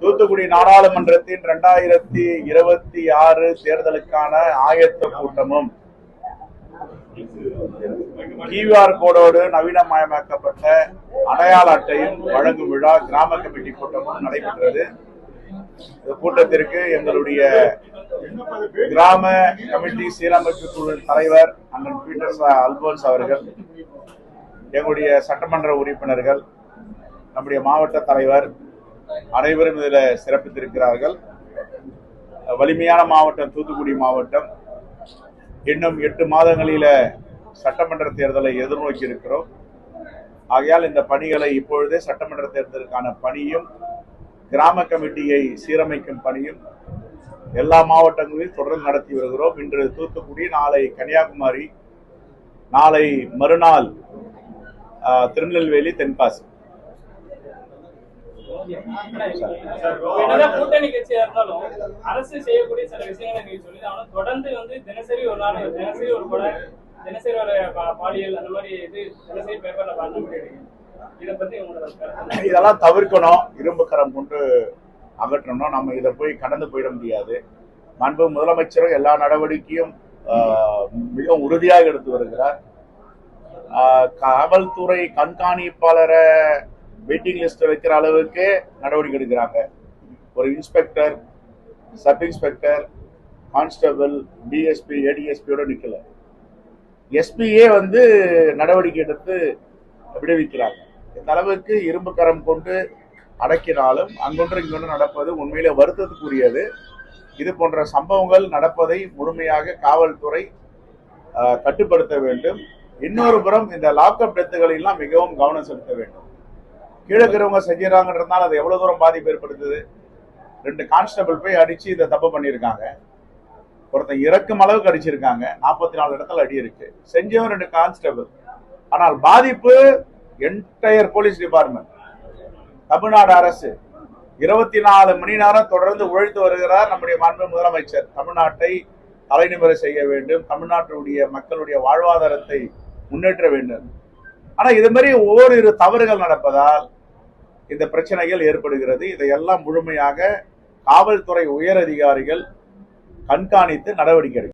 தூத்துக்குடி நாடாளுமன்றத்தின் இரண்டாயிரத்தி இருபத்தி ஆறு தேர்தலுக்கான ஆயத்த கூட்டமும் கியூஆர் கோடோடு நவீனமயமாக்கப்பட்ட அடையாள அட்டையும் வழங்கும் விழா கிராம கமிட்டி கூட்டமும் நடைபெற்றது. இந்த கூட்டத்திற்கு எங்களுடைய கிராம கமிட்டி சீரமைப்பு குழு தலைவர் அண்ணன் பீட்டர் அல்போன்ஸ் அவர்கள் எங்களுடைய சட்டமன்ற உறுப்பினர்கள் நம்முடைய மாவட்ட தலைவர் அனைவரும் இதில் சிறப்பித்திருக்கிறார்கள். வலிமையான மாவட்டம் தூத்துக்குடி மாவட்டம். இன்னும் எட்டு மாதங்களில் சட்டமன்ற தேர்தலை எதிர்நோக்கி இருக்கிறோம். ஆகையால் இந்த பணிகளை இப்பொழுதே சட்டமன்ற தேர்தலுக்கான பணியும் கிராம கமிட்டியை சீரமைக்கும் பணியும் எல்லா மாவட்டங்களிலும் தொடர்ந்து நடத்தி வருகிறோம். இன்று தூத்துக்குடி நாளை கன்னியாகுமரி நாளை மறுநாள் திருநெல்வேலி தென்காசி. என்னதான் கூட்டணி கட்சியா இருந்தாலும் அரசு செய்யக்கூடிய சில விஷயங்களை நீங்க சொல்லி ஆனா தொடர்ந்து வந்து தினசரி ஒரு நாள் தினசரி ஒரு கொலை தினசரி ஒரு பாலியல் அந்த மாதிரி இது தினசரி பேப்பர்ல பார்க்க முடியாது இதை பத்தி உங்களோட இதெல்லாம் தவிர்க்கணும். இரும்பு கரம் கொண்டு அகற்றணும். நம்ம இதை போய் கடந்து போயிட முடியாது. மாண்பு முதலமைச்சரும் எல்லா நடவடிக்கையும் மிக உறுதியாக எடுத்து வருகிறார். காவல்துறை கண்காணிப்பாளரை வெயிட்டிங் லிஸ்ட்டை வைக்கிற அளவுக்கு நடவடிக்கை எடுக்கிறாங்க. ஒரு inspector sub inspector constable DSP ஏடிஎஸ்பியோட நிற்கல எஸ்பியே வந்து நடவடிக்கை எடுத்து விடுவிக்கிறாங்க. இந்த அளவுக்கு இரும்பு கரம் கொண்டு அடக்கினாலும் அங்கொன்று இங்கொன்று நடப்பது உண்மையிலே வருத்தத்துக்குரியது. இது போன்ற சம்பவங்கள் நடப்பதை முழுமையாக காவல்துறை கட்டுப்படுத்த வேண்டும். இன்னொரு புறம் இந்த லாக்அப் டெத்துகளெல்லாம் மிகவும் கவனம் செலுத்த வேண்டும். கீழே இருக்கிறவங்க செஞ்சிடறாங்கன்றதுனால அது எவ்வளவு தூரம் பாதிப்பு ஏற்படுத்துது? ரெண்டு கான்ஸ்டபிள் போய் அடிச்சு இதை தப்பு பண்ணியிருக்காங்க. ஒருத்தன் இறக்கும் அளவுக்கு அடிச்சிருக்காங்க. நாற்பத்தி நாலு இடத்துல அடி இருக்கு. செஞ்சவன் ரெண்டு கான்ஸ்டபிள். ஆனால் பாதிப்பு என்டையர் போலீஸ் டிபார்ட்மெண்ட் தமிழ்நாடு அரசு இருபத்தி நாலு மணி நேரம் தொடர்ந்து உழைத்து வருகிறார் நம்முடைய மாண்பு முதலமைச்சர். தமிழ்நாட்டை தலைநிமிர செய்ய வேண்டும். தமிழ்நாட்டுடைய மக்களுடைய வாழ்வாதாரத்தை முன்னேற்ற வேண்டும். ஆனா இது மாதிரி ஓரிரு தவறுகள் நடப்பதால் இந்த பிரச்சனைகள் ஏற்படுகிறது. இதையெல்லாம் முழுமையாக காவல்துறை உயர் அதிகாரிகள் கண்காணித்து நடவடிக்கை எடுக்கும்